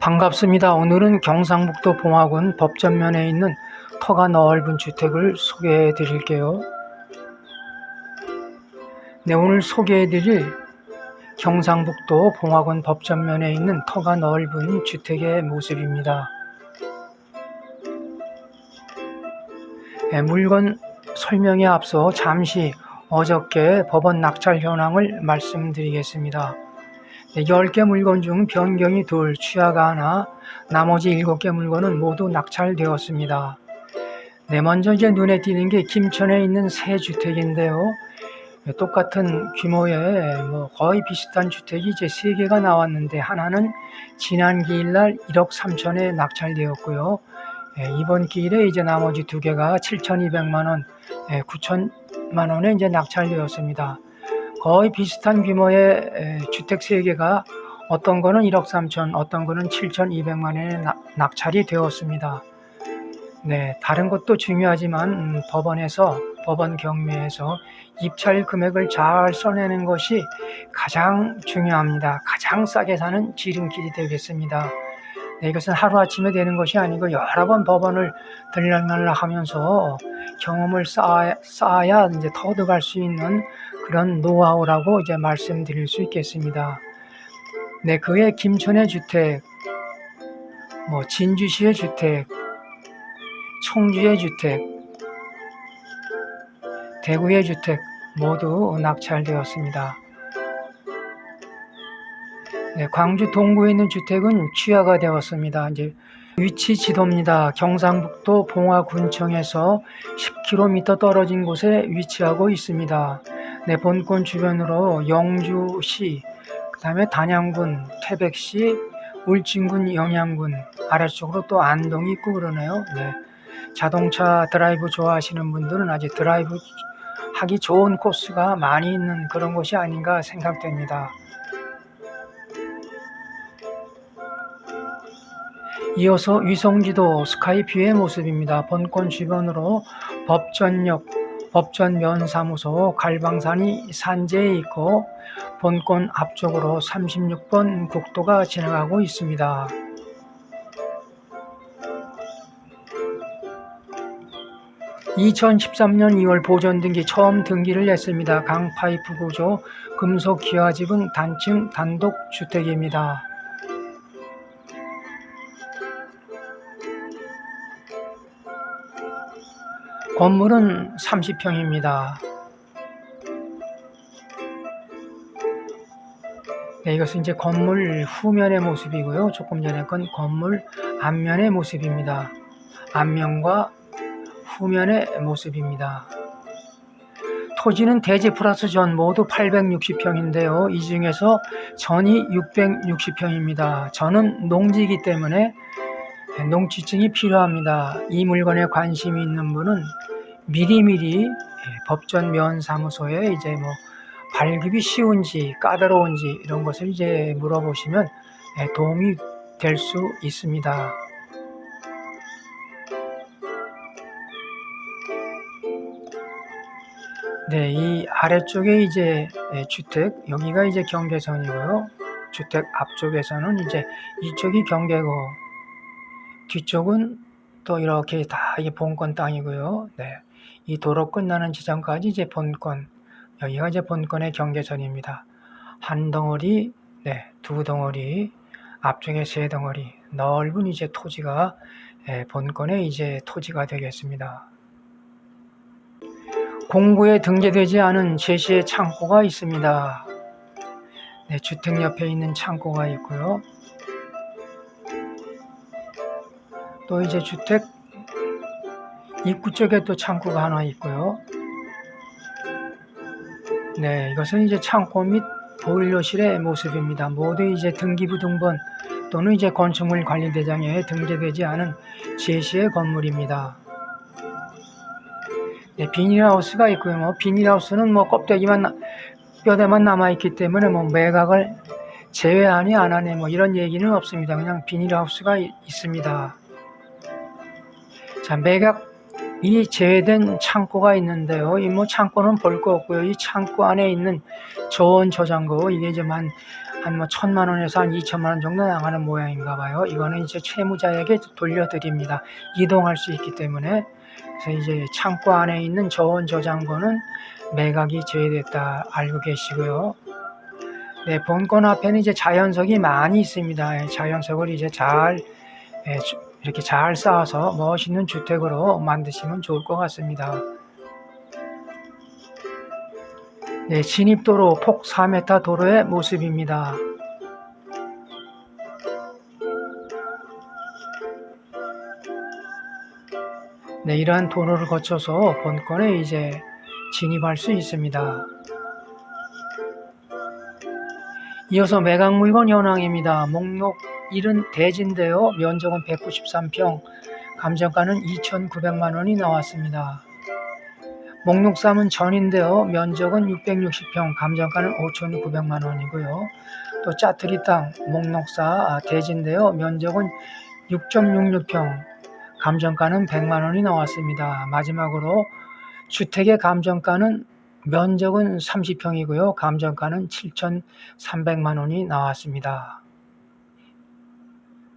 반갑습니다. 오늘은 경상북도 봉화군 법전면에 있는 터가 넓은 주택을 소개해 드릴게요. 네, 오늘 소개해 드릴 경상북도 봉화군 법전면에 있는 터가 넓은 주택의 모습입니다. 네, 물건 설명에 앞서 잠시 어저께 법원 낙찰 현황을 말씀드리겠습니다. 네, 10개 물건 중 변경이 둘, 취하가 하나, 나머지 7개 물건은 모두 낙찰되었습니다. 네, 먼저 이제 눈에 띄는 게 김천에 있는 새 주택인데요. 네, 똑같은 규모의 뭐 거의 비슷한 주택이 이제 세 개가 나왔는데 하나는 지난 기일날 1억 3천에 낙찰되었고요. 예, 이번 기일에 이제 나머지 두 개가 7,200만 원, 예, 9천만 원에 이제 낙찰되었습니다. 거의 비슷한 규모의 에, 주택 세 개가 어떤 거는 1억 3천, 어떤 거는 7,200만 원에 낙- 낙찰이 되었습니다. 네, 다른 것도 중요하지만 음, 법원에서 법원 경매에서 입찰 금액을 잘 써내는 것이 가장 중요합니다. 가장 싸게 사는 지름길이 되겠습니다. 네, 이것은 하루아침에 되는 것이 아니고 여러 번 법원을 들락날락 하면서 경험을 쌓아야, 쌓아야 이제 터득할 수 있는 그런 노하우라고 이제 말씀드릴 수 있겠습니다. 네, 그의 김천의 주택, 뭐 진주시의 주택, 청주의 주택, 대구의 주택 모두 낙찰되었습니다. 네, 광주 동구에 있는 주택은 취하가 되었습니다. 이제 위치 지도입니다. 경상북도 봉화군청에서 10km 떨어진 곳에 위치하고 있습니다. 네, 본권 주변으로 영주시, 그 다음에 단양군, 태백시, 울진군, 영양군, 아래쪽으로 또 안동이 있고 그러네요. 네. 자동차 드라이브 좋아하시는 분들은 아주 드라이브 하기 좋은 코스가 많이 있는 그런 곳이 아닌가 생각됩니다. 이어서 위성지도 스카이뷰의 모습입니다. 본권 주변으로 법전역, 법전면사무소, 갈방산이 산재에 있고 본권 앞쪽으로 36번 국도가 지나가고 있습니다. (2013년 2월) 보존 등기 처음 등기를 냈습니다. 강파이프 구조 금속 기와지붕 단층 단독 주택입니다. 건물은 30평입니다. 네, 이것은 이제 건물 후면의 모습이고요. 조금 전에 건 건물 앞면의 모습입니다. 앞면과 후면의 모습입니다. 토지는 대지 플러스 전 모두 860평인데요. 이 중에서 전이 660평입니다. 전은 농지이기 때문에 농지증이 필요합니다. 이 물건에 관심이 있는 분은 미리미리 예, 법전 면사무소에 이제 뭐 발급이 쉬운지 까다로운지 이런 것을 이제 물어보시면 예, 도움이 될 수 있습니다. 네, 이 아래쪽에 이제 예, 주택 여기가 이제 경계선이고요. 주택 앞쪽에서는 이제 이쪽이 경계고 뒤쪽은 또 이렇게 다 이게 본권 땅이고요. 네. 이 도로 끝나는 지점까지 이제 본권, 여기가 이제 본권의 경계선입니다. 한 덩어리, 네, 두 덩어리, 앞쪽에 세 덩어리, 넓은 이제 토지가 예, 본권의 이제 토지가 되겠습니다. 공구에 등재되지 않은 제시의 창고가 있습니다. 네, 주택 옆에 있는 창고가 있고요. 또 이제 주택 입구 쪽에 또 창고가 하나 있고요. 네, 이것은 이제 창고 및 보일러실의 모습입니다. 모두 이제 등기부 등본 또는 이제 건축물 관리대장에 등재되지 않은 제시의 건물입니다. 네, 비닐하우스가 있고요. 뭐 비닐하우스는 뭐 껍데기만 나- 뼈대만 남아 있기 때문에 뭐 매각을 제외하니 안 하니 뭐 이런 얘기는 없습니다. 그냥 비닐하우스가 이- 있습니다. 자, 매각이 제외된 창고가 있는데요. 이 뭐 창고는 볼 거 없고요. 이 창고 안에 있는 저온 저장고 이게 좀한한뭐 천만 원에서 한 이천만 원 정도 나가는 모양인가 봐요. 이거는 이제 채무자에게 돌려드립니다. 이동할 수 있기 때문에 그래서 이제 창고 안에 있는 저온 저장고는 매각이 제외됐다 알고 계시고요. 네, 본권 앞에는 이제 자연석이 많이 있습니다. 예, 자연석을 이제 잘 예, 주- 이렇게 잘 쌓아서 멋있는 주택으로 만드시면 좋을 것 같습니다. 네, 진입도로 폭 4m 도로의 모습입니다. 네, 이러한 도로를 거쳐서 본권에 이제 진입할 수 있습니다. 이어서 매각 물건 현황입니다. 목록 1은 대지인데요. 면적은 193평, 감정가는 2,900만 원이 나왔습니다. 목록 3은 전인데요. 면적은 660평, 감정가는 5,900만 원이고요. 또 짜투리 땅, 목록 4 대지인데요. 면적은 6.66평, 감정가는 100만 원이 나왔습니다. 마지막으로 주택의 감정가는 면적은 30평이고요. 감정가는 7,300만 원이 나왔습니다.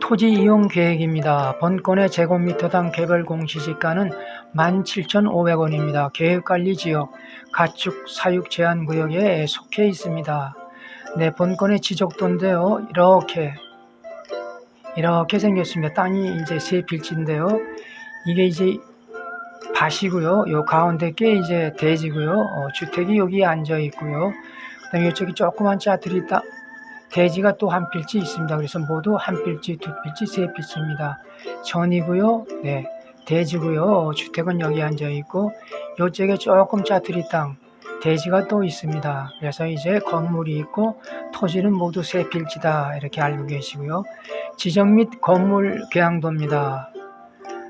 토지 이용 계획입니다. 본건의 제곱미터당 개별 공시지가는 17,500원입니다. 계획관리지역 가축 사육 제한 구역에 속해 있습니다. 네, 본건의 지적도인데요. 이렇게 이렇게 생겼습니다. 땅이 이제 세 필지인데요. 이게 이제 밭이고요. 요 가운데 게 이제 대지고요. 어, 주택이 여기 앉아 있고요. 그다음에 이쪽이 조그만 짜들이 땅 대지가 또 한 필지 있습니다. 그래서 모두 한 필지, 두 필지, 세 필지입니다. 전이고요. 네. 대지고요. 주택은 여기 앉아 있고 이쪽에 조금 짜투리 땅 대지가 또 있습니다. 그래서 이제 건물이 있고 토지는 모두 세 필지다 이렇게 알고 계시고요. 지정 및 건물 계양도입니다.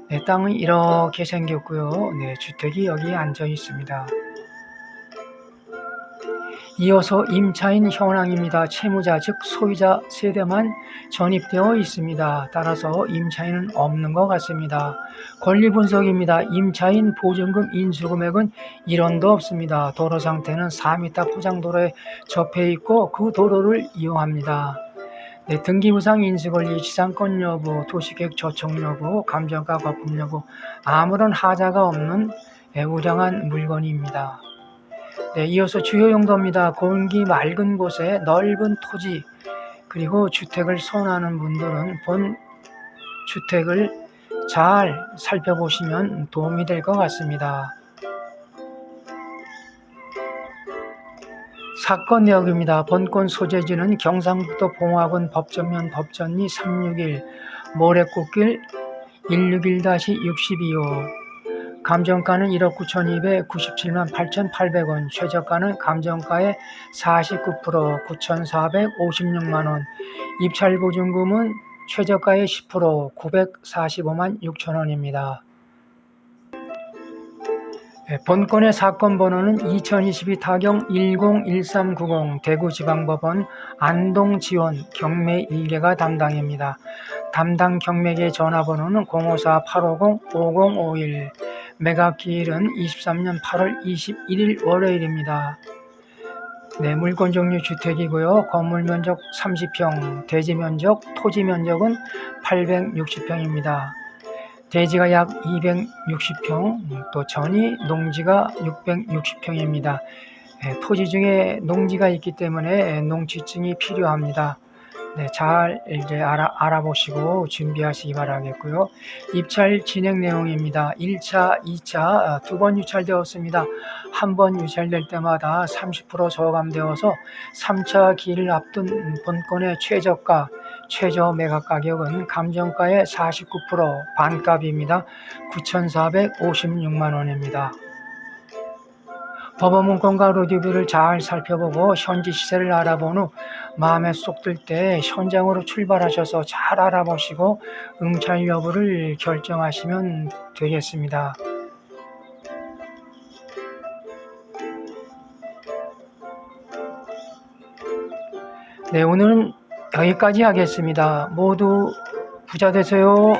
네, 땅은 이렇게 생겼고요. 네, 주택이 여기 앉아 있습니다. 이어서 임차인 현황입니다. 채무자 즉 소유자 세대만 전입되어 있습니다. 따라서 임차인은 없는 것 같습니다. 권리 분석입니다. 임차인 보증금 인수금액은 1원도 없습니다. 도로 상태는 4m 포장도로에 접해 있고 그 도로를 이용합니다. 네, 등기부상 인수권리, 지상권 여부, 도시계획 조정 여부, 감정가 거품 여부 아무런 하자가 없는 네, 우량한 물건입니다. 네, 이어서 주요 용도입니다. 공기 맑은 곳에 넓은 토지 그리고 주택을 선호하는 분들은 본 주택을 잘 살펴보시면 도움이 될 것 같습니다. 사건 내역입니다. 본건 소재지는 경상북도 봉화군 법전면 법전리 361 모래꽃길 161-62호 감정가는 1억 9,297만 8,800원, 최저가는 감정가의 49% 9,456만 원, 입찰 보증금은 최저가의 10% 945만 6천 원입니다. 네, 본건의 사건 번호는 2022 타경 101390 대구지방법원 안동지원 경매 1개가 담당입니다. 담당 경매계 전화번호는 054-850-5051 매각 기일은 23년 8월 21일 월요일입니다. 네, 물건 종류 주택이고요. 건물 면적 30평, 대지 면적, 토지 면적은 860평입니다. 대지가 약 260평, 또 전이 농지가 660평입니다. 토지 중에 농지가 있기 때문에 농지증이 필요합니다. 네, 잘 이제 알아, 알아보시고 준비하시기 바라겠고요. 입찰 진행 내용입니다. 1차, 2차 두 번 유찰되었습니다. 한 번 유찰될 때마다 30% 저감되어서 3차 기일을 앞둔 본건의 최저가, 최저 매각 가격은 감정가의 49% 반값입니다. 9,456만 원입니다. 법원 문건과 로디뷰를 잘 살펴보고 현지 시세를 알아본 후 마음에 쏙 들 때 현장으로 출발하셔서 잘 알아보시고 응찰 여부를 결정하시면 되겠습니다. 네, 오늘은 여기까지 하겠습니다. 모두 부자 되세요.